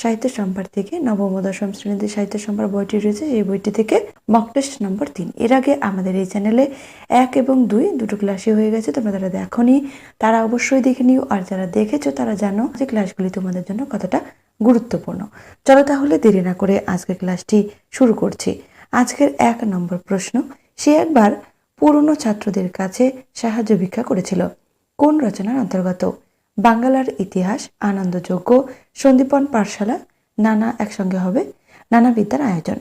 সাহিত্য সম্ভার থেকে নবম দশম শ্রেণীতে সাহিত্য সম্ভার বইটি রয়েছে। এই বইটি থেকে মক টেস্ট নম্বর তিন। এর আগে আমাদের এই চ্যানেলে এক এবং দুই দুটো ক্লাসই হয়ে গেছে, তোমরা যারা দেখোনি তারা অবশ্যই দেখে নিও। আর যারা দেখেছ তারা জানো যে ক্লাসগুলি তোমাদের জন্য কতটা গুরুত্বপূর্ণ। চলো তাহলে দেরি না করে আজকের ক্লাসটি শুরু করছি। আজকের এক নম্বর প্রশ্ন, সে একবার পুরনো ছাত্রদের কাছে সাহায্য ভিক্ষা করেছিল। কোন রচনার অন্তর্গত? বাংলার ইতিহাস আনন্দযোগ্য, সন্দীপন পাঠশালা, নানা একসঙ্গে হবে, নানা বিদ্যার আয়োজন।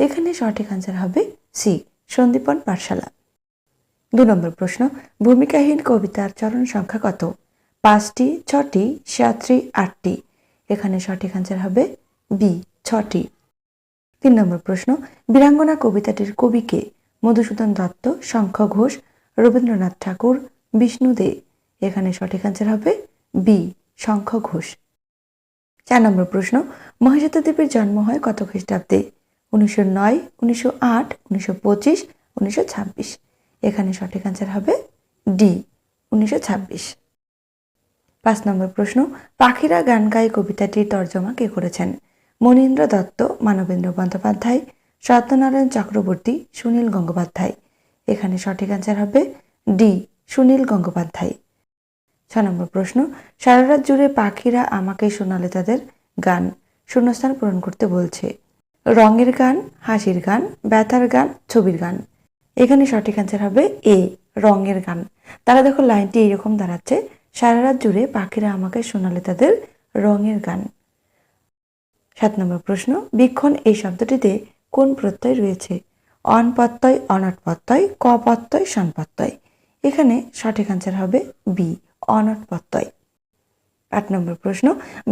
এখানে সঠিক আনসার হবে সি সন্দীপন পাঠশালা। দু নম্বর প্রশ্ন, ভূমিকাহীন কবিতার চরণ সংখ্যা কত? পাঁচটি, ছটি, সাতটি, আটটি। এখানে সঠিক আনসার হবে বি ছটি। তিন নম্বর প্রশ্ন, বীরাঙ্গনা কবিতাটির কবিকে মধুসূদন দত্ত, শঙ্খ ঘোষ, রবীন্দ্রনাথ ঠাকুর, বিষ্ণু দে। এখানে সঠিক আনসার হবে বি, শঙ্খ ঘোষ। চার নম্বর প্রশ্ন মহাশ্বেতা দেবীর জন্ম হয় কত খ্রিস্টাব্দে? উনিশশো নয়, উনিশশো আট, উনিশশো পঁচিশ, উনিশশো ছাব্বিশ। এখানে সঠিক আনসার হবে ডি, উনিশশো ছাব্বিশ। পাঁচ নম্বর প্রশ্ন, পাখিরা গান গায় কবিতাটির তর্জমা কে করেছেন? মনীন্দ্র দত্ত, মানবেন্দ্র বন্দ্যোপাধ্যায়, সত্যনারায়ণ চক্রবর্তী, সুনীল গঙ্গোপাধ্যায়। এখানে সঠিক আনসার হবে ডি, সুনীল গঙ্গোপাধ্যায়। ছ নম্বর প্রশ্ন, সারা রাত জুড়ে পাখিরা আমাকে শোনালে তাদের গান, শূন্যস্থান পূরণ করতে বলছে। রঙের গান, হাসির গান, ব্যথার গান, ছবির গান। এখানে সঠিক অ্যান্সার হবে এ, রঙের গান। তারা দেখো লাইনটি এইরকম দাঁড়াচ্ছে, সারা রাত জুড়ে পাখিরা আমাকে শোনালে তাদের রঙের গান। সাত নম্বর প্রশ্ন, বীক্ষণ এই শব্দটিতে কোন প্রত্যয় রয়েছে? অন প্রত্যয়, অনট প্রত্যয়, ক প্রত্যয় এখানে সঠিক অ্যান্সার হবে বি। অনট প্রত্যয়। আট নম্বর প্রশ্ন,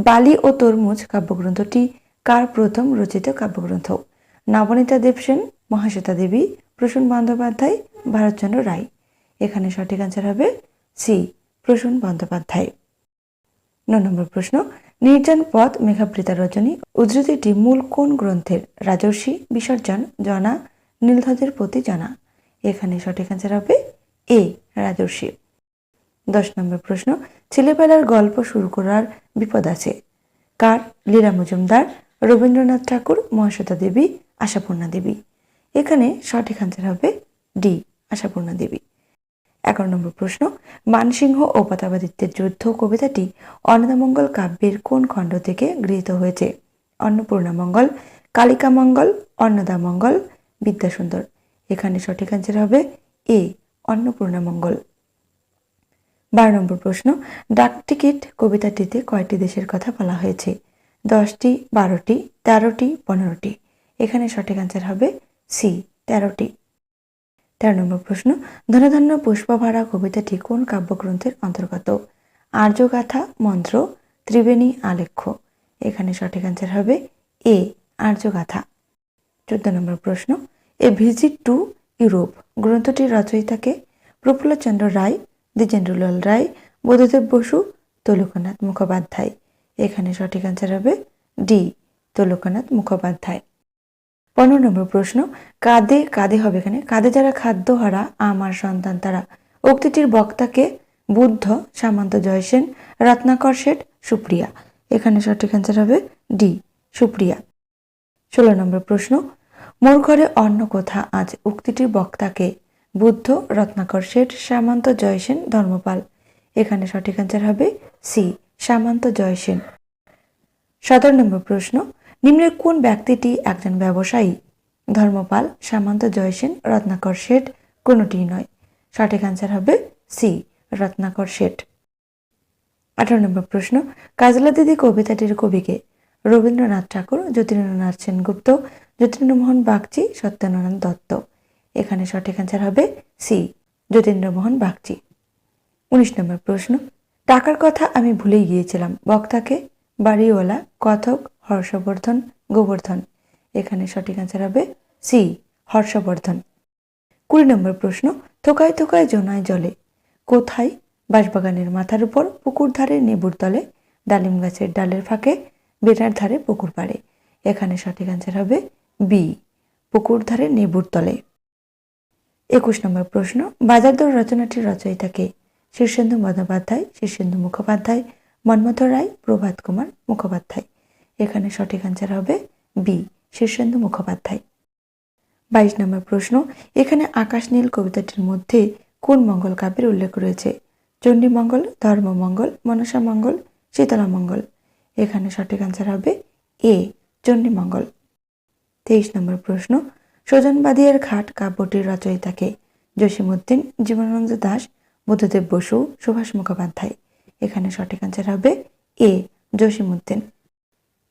বালি ও তরমুজ কাব্যগ্রন্থটি কার প্রথম রচিত কাব্যগ্রন্থ? নবনীতা দেবসেন মহাশ্বেতা দেবী, প্রসূন বন্দ্যোপাধ্যায়, ভারতচন্দ্র রায়। এখানে সঠিক অ্যান্সার হবে সি প্রসূন বন্দ্যোপাধ্যায়। ন নম্বর প্রশ্ন, নির্জন পথ মেঘাবৃতা রজনী উদ্ধৃতিটি মূল কোন গ্রন্থের? রাজর্ষি, বিসর্জন, জনা, নীলধ্বজের প্রতি জানা। এখানে সঠিক অ্যান্সার হবে এ রাজর্ষি। দশ নম্বর প্রশ্ন, ছেলেবেলার গল্প শুরু করার বিপদ আছে। কার? লীলা মজুমদার, রবীন্দ্রনাথ ঠাকুর, মহাশ্বেতা দেবী, আশাপূর্ণা দেবী। এখানে সঠিক আনসার হবে ডি আশাপূর্ণা দেবী। এগারো নম্বর প্রশ্ন, মানসিংহ ও প্রতাপাদিত্যের যুদ্ধ কবিতাটি অন্নদামঙ্গল কাব্যের কোন খণ্ড থেকে গৃহীত হয়েছে? অন্নপূর্ণা মঙ্গল, কালিকা মঙ্গল, অন্নদা বিদ্যাসুন্দর। এখানে সঠিক আনসার হবে এ অন্নপূর্ণা মঙ্গল। বারো নম্বর প্রশ্ন, ডাক টিকিট কবিতাটিতে কয়টি দেশের কথা বলা হয়েছে? দশটি, বারোটি, তেরোটি, পনেরোটি। এখানে সঠিক আনসার হবে সি, তেরোটি। তেরো নম্বর প্রশ্ন, ধনধন্য পুষ্পভাড়া কবিতাটি কোন কাব্যগ্রন্থের অন্তর্গত? আর্যগাথা, মন্ত্র, ত্রিবেণী, আলেখ্য। এখানে সঠিক আনসার হবে এ, আর্যগাথা। চোদ্দ নম্বর প্রশ্ন, এ ভিজিট টু ইউরোপ, গ্রন্থটির রচয়িতাকে প্রফুল্লচন্দ্র রায় দ্বিজেন্দ্রলাল রায় বোধদেব বসু, তলুকনাথ মুখোপাধ্যায়। এখানে সঠিক আনসার হবে ডি, তলুকনাথ মুখোপাধ্যায়। পনেরো নম্বর প্রশ্ন, কাঁদে কাঁদে হবে এখানে কাঁদে যারা খাদ্য খাদ্যহারা, আমার সন্তান তারা। উক্তিটির বক্তাকে বুদ্ধ সামন্ত জয়সেন রত্নাকর শেঠ, সুপ্রিয়া। এখানে সঠিক আনসার হবে ডি, সুপ্রিয়া। ষোলো নম্বর প্রশ্ন মোর ঘরে অন্য কোথা? আজ উক্তিটির বক্তাকে বুদ্ধ রত্নাকর শেঠ সামন্ত জয়সেন ধর্মপাল। এখানে সঠিক আনসার হবে সি সামন্ত জয়সেন সতেরো নম্বর প্রশ্ন, নিম্নের কোন ব্যক্তিটি একজন ব্যবসায়ী? ধর্মপাল, সামন্ত জয়সেন রত্নাকর শেঠ, কোনোটিই নয়। সঠিক আনসার হবে সি রত্নাকর শেঠ। আঠারো নম্বর প্রশ্ন, কাজলা দিদি কবিতাটির কবিকে রবীন্দ্রনাথ ঠাকুর যতীন্দ্রনাথ সেনগুপ্ত যতীন্দ্রমোহন বাগচি সত্যেন্দ্রনাথ দত্ত। এখানে সঠিক অ্যান্সার হবে সি যতীন্দ্রমোহন বাগচি। উনিশ নম্বর প্রশ্ন, টাকার কথা আমি ভুলেই গিয়েছিলাম। বক্তাকে বাড়িওয়ালা, কথক, হর্ষবর্ধন, গোবর্ধন। এখানে সঠিক অ্যান্সার হবে সি হর্ষবর্ধন। কুড়ি নম্বর প্রশ্ন, থোকায় থোকায় জোনায় জলে, কোথায়? বাঁশবাগানের মাথার উপর, পুকুর ধারে, নেবুর তলে, ডালিম গাছের ডালের ফাঁকে, বেড়ার ধারে, পুকুর পাড়ে। এখানে সঠিক অ্যান্সার হবে বি পুকুর ধারে, নেবুর তলে। একুশ নম্বর প্রশ্ন বাজারদর রচনাটির রচয়িতাকে শীর্ষেন্দু বন্দ্যোপাধ্যায়, শীর্ষেন্দু মুখোপাধ্যায় মন্মথ রায়, প্রভাত কুমার মুখোপাধ্যায়। এখানে সঠিক অ্যান্সার হবে বি শীর্ষেন্দু মুখোপাধ্যায়। বাইশ নম্বর প্রশ্ন, এখানে আকাশ নীল কবিতাটির মধ্যে কোন মঙ্গল কাব্যের উল্লেখ রয়েছে? চণ্ডীমঙ্গল, ধর্মমঙ্গল মনসা মঙ্গল শীতলা মঙ্গল এখানে সঠিক অ্যান্সার হবে এ চণ্ডীমঙ্গল। তেইশ নম্বর প্রশ্ন স্বজনবাদীর ঘাট কাব্যটির রচয়িতাকে জসীমউদ্দিন, জীবনানন্দ দাস, বুদ্ধদেব বসু, সুভাষ মুখোপাধ্যায়। এখানে সঠিক অ্যান্সার হবে এ জসীমউদ্দিন।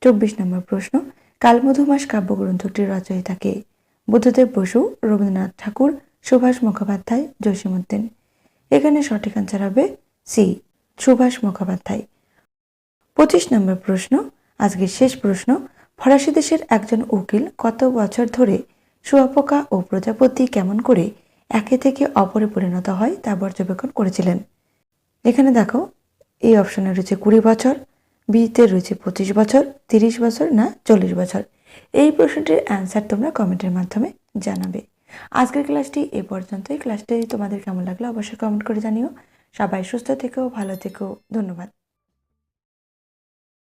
চব্বিশ নম্বর প্রশ্ন, কালমধুমাস কাব্যগ্রন্থটির রচয়িতাকে বুদ্ধদেব বসু, রবীন্দ্রনাথ ঠাকুর, সুভাষ মুখোপাধ্যায়, জসীমউদ্দিন। এখানে সঠিক অ্যান্সার হবে সি সুভাষ মুখোপাধ্যায়। পঁচিশ নম্বর প্রশ্ন, আজকের শেষ প্রশ্ন, ফরাসি দেশের একজন উকিল কত বছর ধরে শুয়াপোকা ও প্রজাপতি কেমন করে একে থেকে অপরে পরিণত হয় তা পর্যবেক্ষণ করেছিলেন। এখানে দেখো, এই অপশনে রয়েছে কুড়ি বছর, বিতে রয়েছে পঁচিশ বছর, তিরিশ বছর না চল্লিশ বছর। এই প্রশ্নটির অ্যান্সার তোমরা কমেন্টের মাধ্যমে জানাবে। আজকের ক্লাসটি এ পর্যন্তই। ক্লাসটি তোমাদের কেমন লাগল অবশ্যই কমেন্ট করে জানিও। সবাই সুস্থ থেকো, ভালো থেকেও ধন্যবাদ।